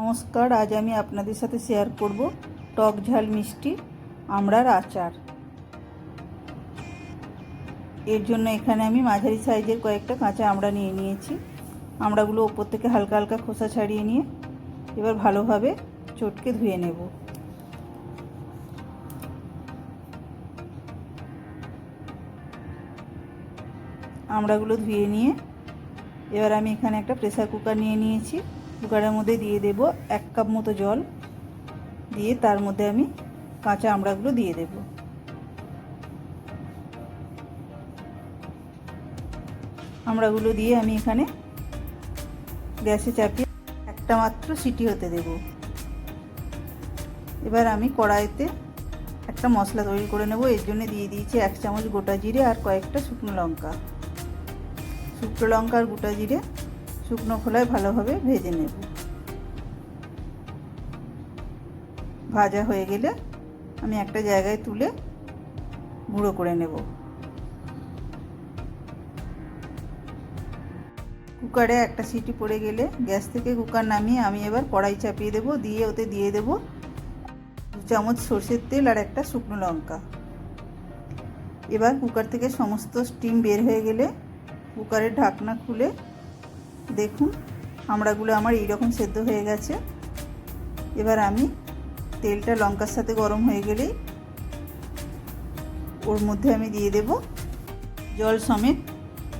নমস্কার, আজ আমি আপনাদের সাথে শেয়ার করব টক ঝাল মিষ্টি আমড়ার আচার। এর জন্য এখানে আমি মাঝারি সাইজের কয়েকটা কাঁচা আমড়া নিয়ে নিয়েছি। আমড়াগুলো ওপর থেকে হালকা হালকা খোসা ছাড়িয়ে নিয়ে এবার ভালোভাবে চটকে ধুয়ে নেব। আমড়াগুলো ধুয়ে নিয়ে এবার আমি এখানে একটা প্রেসার কুকার নিয়ে নিয়েছি। কুকারের মধ্যে দিয়ে দেব এক কাপ মতো জল। দিয়ে তার মধ্যে আমি কাঁচা আমড়াগুলো দিয়ে দেব। আমড়াগুলো দিয়ে আমি এখানে গ্যাসে চাপিয়ে একটা মাত্র সিটি হতে দেব। এবার আমি কড়াইতে একটা মশলা তৈরি করে নেব। এর জন্য দিয়ে দিয়েছি এক চামচ গোটা জিরে আর কয়েকটা শুকনো লঙ্কা। শুকনো লঙ্কা আর গোটা জিরে শুকনো খোলায় ভালোভাবে ভেজে নেব। ভাজা হয়ে গেলে আমি একটা জায়গায় তুলে গুঁড়ো করে নেব। কুকারে একটা সিটি পড়ে গেলে গ্যাস থেকে কুকার নামিয়ে আমি এবার কড়াই চাপিয়ে দেব, দিয়ে ওতে দিয়ে দেব দু চামচ সর্ষের তেল আর একটা শুকনো লঙ্কা। এবার কুকার থেকে সমস্ত স্টিম বের হয়ে গেলে কুকারের ঢাকনা খুলে দেখুন, আমড়াগুলো আমার এইরকম সেদ্ধ হয়ে গেছে। এবার আমি তেলটা লঙ্কার সাথে গরম হয়ে গেলেই ওর মধ্যে আমি দিয়ে দেব জল সমেত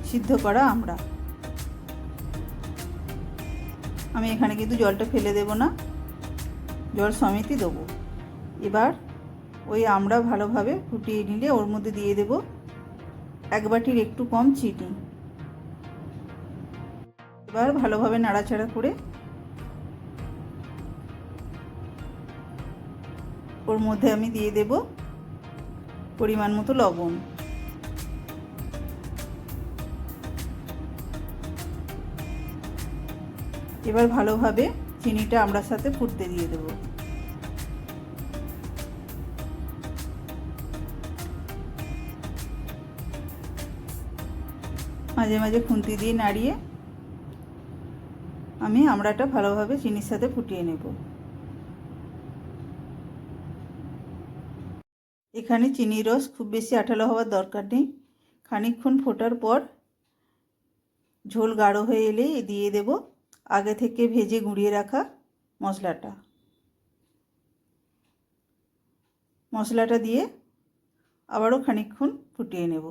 সিদ্ধ করা আমড়া। আমি এখানে কিন্তু জলটা ফেলে দেব না, জল সমেতই দেবো। এবার ওই আমড়া ভালোভাবে ফুটিয়ে নিলে ওর মধ্যে দিয়ে দেব এক বাটির একটু কম চিনি। এবার ভালোভাবে নাড়াচাড়া করে ওর মধ্যে আমি দিয়ে দেব পরিমাণ মতো লবণ। এবার ভালোভাবে চিনিটা আমরা সাথে ফুটতে দিয়ে দেব। মাঝে মাঝে খুন্তি দিয়ে নাড়িয়ে আমি আমড়াটা ভালোভাবে চিনির সাথে ফুটিয়ে নেব। এখানে চিনির রস খুব বেশি আঠালো হওয়ার দরকার নেই। খানিকক্ষণ ফোটার পর ঝোল গাঢ় হয়ে এলে দিয়ে দেব আগে থেকে ভেজে গুঁড়িয়ে রাখা মশলাটা। মশলাটা দিয়ে আবারও খানিকক্ষণ ফুটিয়ে নেব।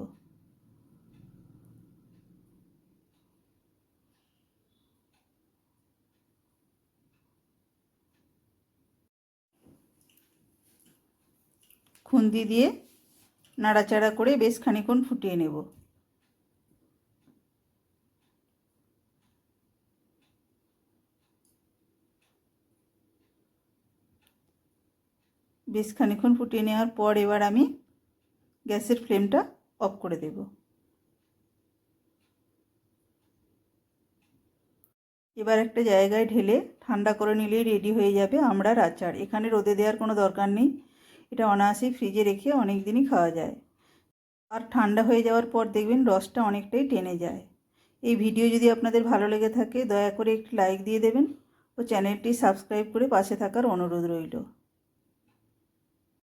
খুন্তি দিয়ে নাড়াচাড়া করে বেশ খানিক্ষণ ফুটিয়ে নেব। বেশ খানিক্ষণ ফুটিয়ে নেওয়ার পর এবার আমি গ্যাসের ফ্লেমটা অফ করে দেব। এবার একটা জায়গায় ঢেলে ঠান্ডা করে নিলেই রেডি হয়ে যাবে আমড়ার আচার। এখানে রোদে দেওয়ার কোনো দরকার নেই। এটা অনায়াসেই ফ্রিজে রেখে অনেক দিনই খাওয়া যায়। আর ঠান্ডা হয়ে যাওয়ার পর দেখবেন রসটা অনেকটাই টেনে যায়। এই ভিডিও যদি আপনাদের ভালো লেগে থাকে, দয়া করে একটি লাইক দিয়ে দেবেন ও চ্যানেলটি সাবস্ক্রাইব করে পাশে থাকার অনুরোধ রইল।